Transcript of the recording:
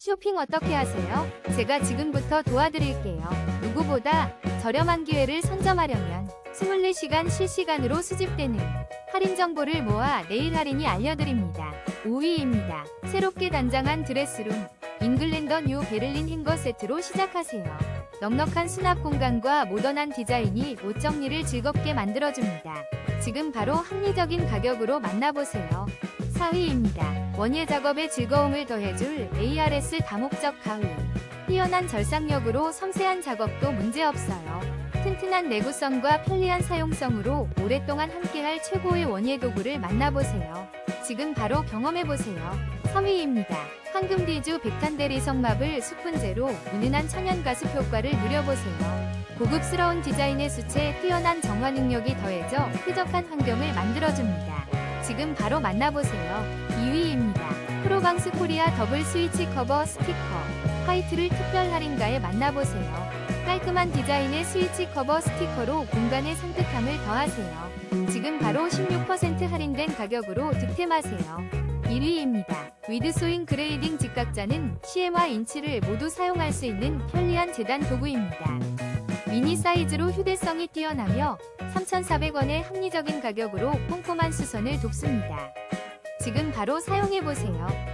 쇼핑 어떻게 하세요? 제가 지금부터 도와드릴게요. 누구보다 저렴한 기회를 선점하려면 24시간 실시간으로 수집되는 할인 정보를 모아 내일 할인이 알려드립니다. 5위입니다. 새롭게 단장한 드레스룸 잉글랜더 뉴 베를린 행거 세트로 시작하세요. 넉넉한 수납 공간과 모던한 디자인이 옷 정리를 즐겁게 만들어줍니다. 지금 바로 합리적인 가격으로 만나보세요. 4위입니다. 원예 작업에 즐거움을 더해줄 ARS 다목적 가위. 뛰어난 절삭력으로 섬세한 작업도 문제없어요. 튼튼한 내구성과 편리한 사용성으로 오랫동안 함께할 최고의 원예 도구를 만나보세요. 지금 바로 경험해보세요. 3위입니다. 황금디주 백탄대리 성마블 수분제로 은은한 천연 가습 효과를 누려보세요. 고급스러운 디자인의 수채 뛰어난 정화 능력이 더해져 쾌적한 환경을 만들어줍니다. 지금 바로 만나보세요. 2위입니다. 프로방스 코리아 더블 스위치 커버 스티커 화이트를 특별 할인가에 만나보세요. 깔끔한 디자인의 스위치 커버 스티커로 공간의 산뜻함을 더하세요. 지금 바로 16% 할인된 가격으로 득템하세요. 1위입니다. 위드소잉 그레이딩 직각자는 CM와 인치를 모두 사용할 수 있는 편리한 재단 도구입니다. 미니 사이즈로 휴대성이 뛰어나며 3,400원의 합리적인 가격으로 꼼꼼한 수선을 돕습니다. 지금 바로 사용해보세요.